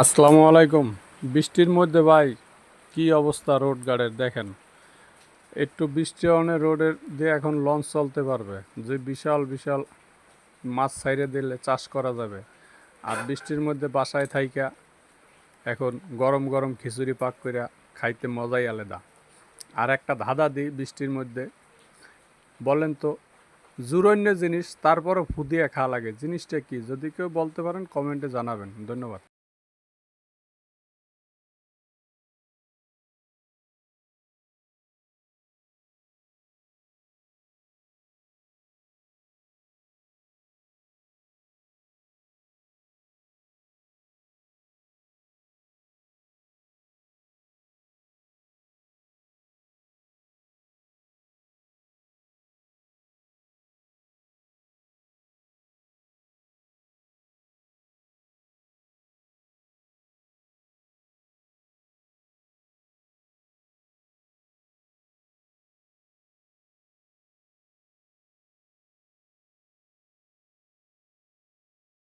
আসসালামু আলাইকুম। বৃষ্টির মধ্যে ভাই, কি অবস্থা রোড গার্ডের দেখেন? একটু বৃষ্টি অনে রোডের দিয়ে এখন লঞ্চ চলতে পারবে। যে বিশাল বিশাল মাছ ছাইড়ে দিলে চাষ করা যাবে। আর বৃষ্টির মধ্যে বাসায় থাইকা, এখন গরম গরম খিচুড়ি পাক করে খাইতে মজাই আলাদা। আর একটা ধাঁধা দিই বৃষ্টির মধ্যে। বলেন তো জুরন্য জিনিস, তারপরও ফুদিয়ে খাওয়া লাগে। জিনিসটা কি? যদি কেউ বলতে পারেন, কমেন্টে জানাবেন। ধন্যবাদ।